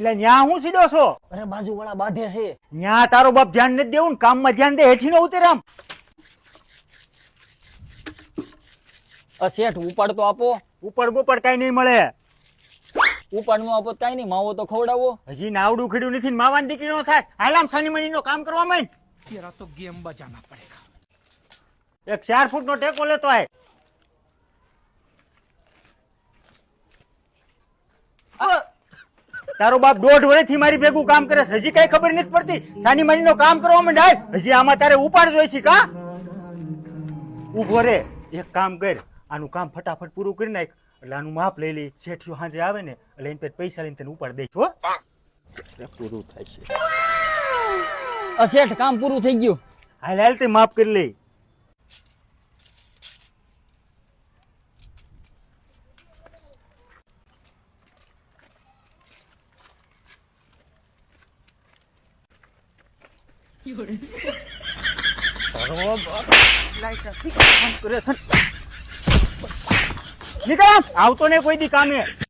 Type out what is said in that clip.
એટલે ન્યા હું સીડો છો? અરે બાજુ વાળા બાંધે છે. ન્યા તારો બાપ ધ્યાન નથી દેવું ને કામમાં ધ્યાન દે હેઠી નો ઉતરે આમ. ઉપાડ તો આપો. ઉપાડ બોપાડ કઈ નહીં મળે. ઉપાડ નો આપો કઈ નહીં માવો તો ખવડાવો. હજી નાવડું ખીડું નથી ને માવાની દીકરી નો થાસ હાલામ શનિ મની નો કામ કરવા માંડ. તો ગેમ બજાના પડેગા એક ચાર ફૂટ નો ટેકો લેતો આય. તારો બાપ દોઢ વર્ષથી મારી ભેગું કામ કરે છે. હજી કઈ ખબર નથી પડતી. સાની માની નો કામ કરવા માંડાય હજી આમાં તારે ઉપાડ જોઈ છે કા? ઊભો રે. એક કામ કર. આનું કામ ફટાફટ પૂરું કરી નાખ. એટલે આનું માપ લઈ લઈ શેઠિયો હાજે આવે ને એટલે એની પેટ પૈસા લઈને તને ઉપાડ દઈશ હો. પૂરું થાય છે. અ શેઠ કામ પૂરું થઈ ગયું. હાલ હાલ તે માફ કરી લઈ નીકળ. આવતો ને કોઈ દી કામે